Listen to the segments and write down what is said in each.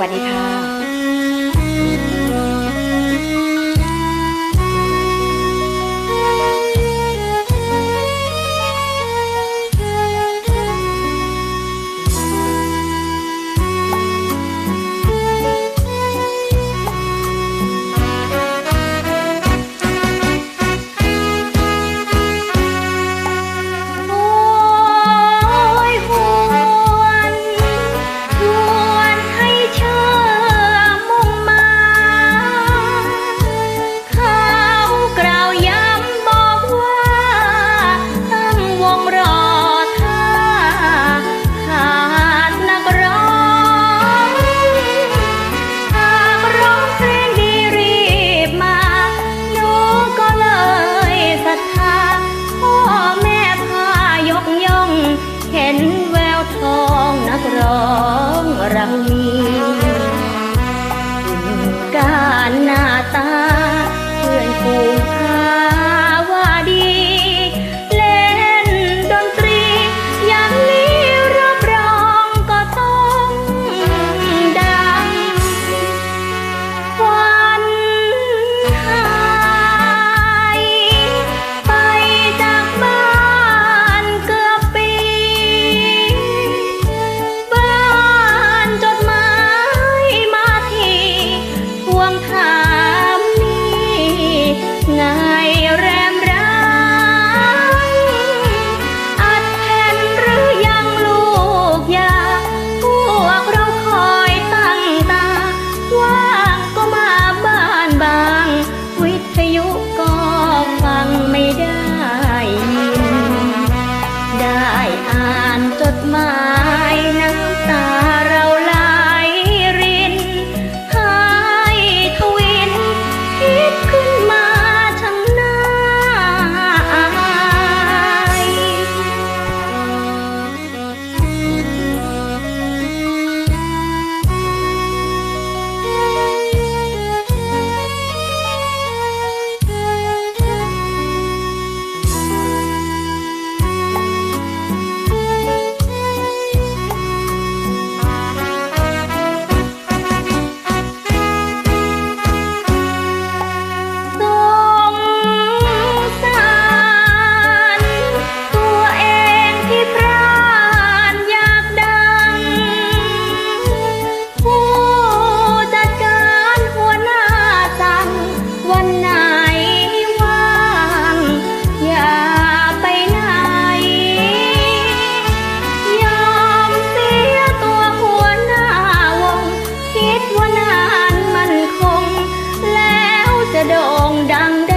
วัสดีค่ะ นแววทองนักร้องรังมี คงแล้วจะโด่งดังได้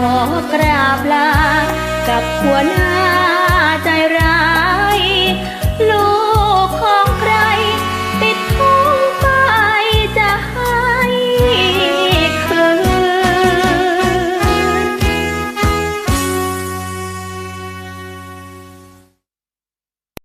ขอกราบลากับหัวหน้า